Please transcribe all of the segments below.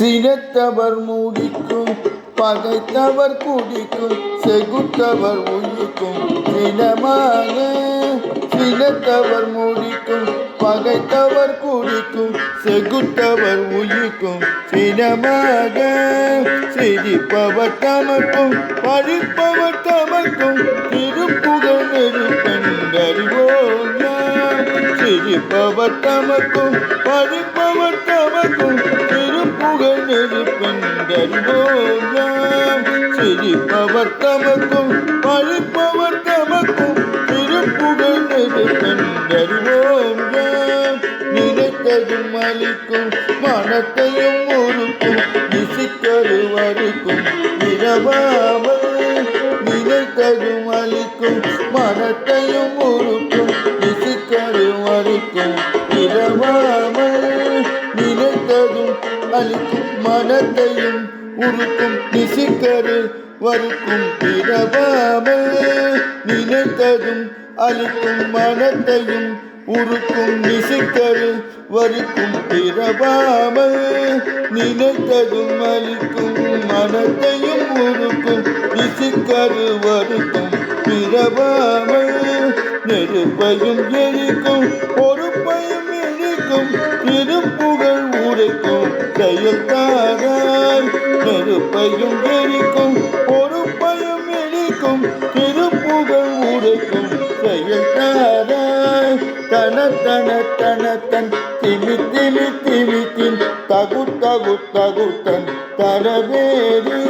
சினத்தவர் மூடிக்கும் பகைத்தவர் குடிக்கும் செகுத்தவர் உயிக்கும் சினமாக சினத்தவர் மூடிக்கும் பகைத்தவர் குடிக்கும் செகுத்தவர் உயிக்கும் சினமாக சிரிப்பவர் தமக்கும் பழிப்பவர் தமக்கும் திருப்புகழ் நெருப்பறிவோம் சிரிப்பவர் தமக்கும் பழிப்பவர் தமக்கும் திருப்புகழ் சிரிப்பவர் தமக்கும் பழிப்பவர் தமக்கும் திருப்புகழ் நெருப்பறிவோம் நினைத்ததும் அளிக்கும் மனத்தையும் ஒருக்கும் இசிக்கருவருக்கும் இரவாமல் நினைத்ததும் அளிக்கும் மனத்தையும் ஒருக்கும் உருக்கும் நிசிக்கரு வருக்கும் பிறவாமல் நினைத்ததும் அளிக்கும் மனத்தையும் உருக்கும் நிசிக்கரு வருக்கும் பிறவாமல் நினைத்ததும் அளிக்கும் மனத்தையும் உருக்கும் நிசிக்கரு வருக்கும் பிறவாமல் நெருப்பையும் எரிக்கும் பொறுப்பையும் எரிக்கும் செயல் தாராய் நெருப்பையும் எரிக்கும் பொறுப்பையும் எரிக்கும் திருப்புகழ் உரைக்கும் செயல் தாராய் தன தன தன தன் திமி திமி திமித்தின் தகு தகு தகுத்தன் தரவேரி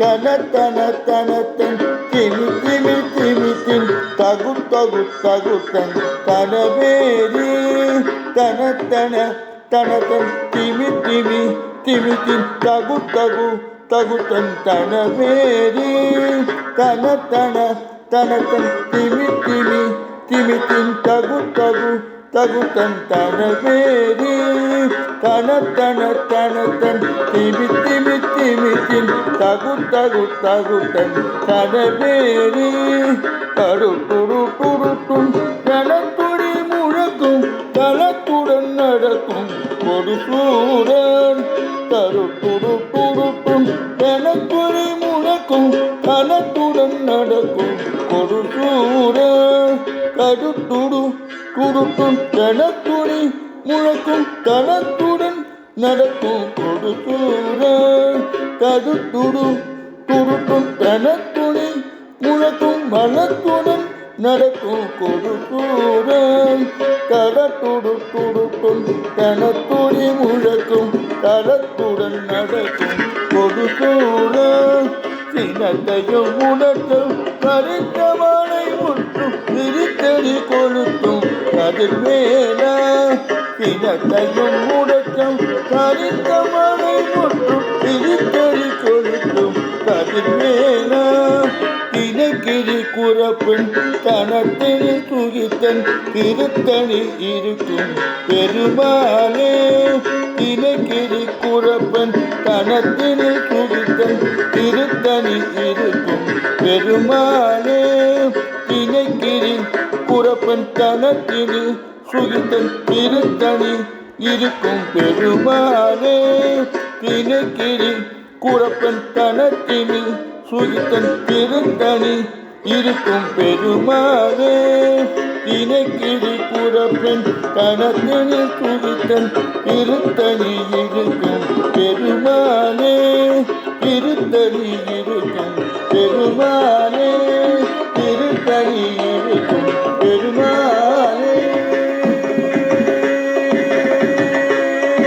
தன தன தன தன் திமி திமி திமித்தின் தகு தகு தகுத்தன் தரவேரி தன தன தனதன் திமி திமி திமித்தின் தகு தகு தகுத்தன் தனவேரி தன தன தனதன் திமி திமி திமித்தின் தகு தகு தகுத்தன் தனவேரி தன தன தனதன் திமி திமி திமித்தின் தகு தகு தகுத்தன் தனவேரி கரு துரு துருட்டும் தனத்துடி சூரன் தரு துரு துருட்டும் தனக்குறி முழக்கும் தனத்துடன் நடக்கும் ஒரு சூரன் கருத்துடு துருட்டும் தனத்துடி முழக்கும் தனத்துடன் நடக்கும் ஒரு சூரன் கருத்துடு துருட்டும் தனத்துடி முழக்கும் மனத்துடன் நடக்கும் கொடுக்கூறும் தரத்துடு துடுக்கும் தனத்துடி முழக்கும் கரத்துடன் நடக்கும் கொடுக்கூறும் சினத்தையும் உணர்த்தும் கருத்தவனை முற்றும் விரித்தடி கொளுத்தும் கதிர் மேல சினத்தையும் உணர்த்தும் கருத்தவனை புறப்பெண் குறப்பன் தனத்தில் துகித்தன் திருத்தணி இருக்கும் பெருமாளே. தினக்கிரி குறப்பன் தனத்தில் துகித்தன் திருத்தணி இருக்கும் பெருமாளே. தினக்கிரி குறப்பன் தனத்தில் சுகித்தன் திருத்தணி இருக்கும் பெருமாளே. தினக்கிரி குறப்பன் தனத்தினில் சுகித்தன் திருத்தணி இருக்கும் பெருமாளே இணைக்கிழி புறப்பெண் கணத்தினில் குவித்தன் திருத்தணி இருக்கும் பெருமாளே திருத்தணி இருக்கும் பெருமாளே திருத்தணி இருக்கும் பெருமாளே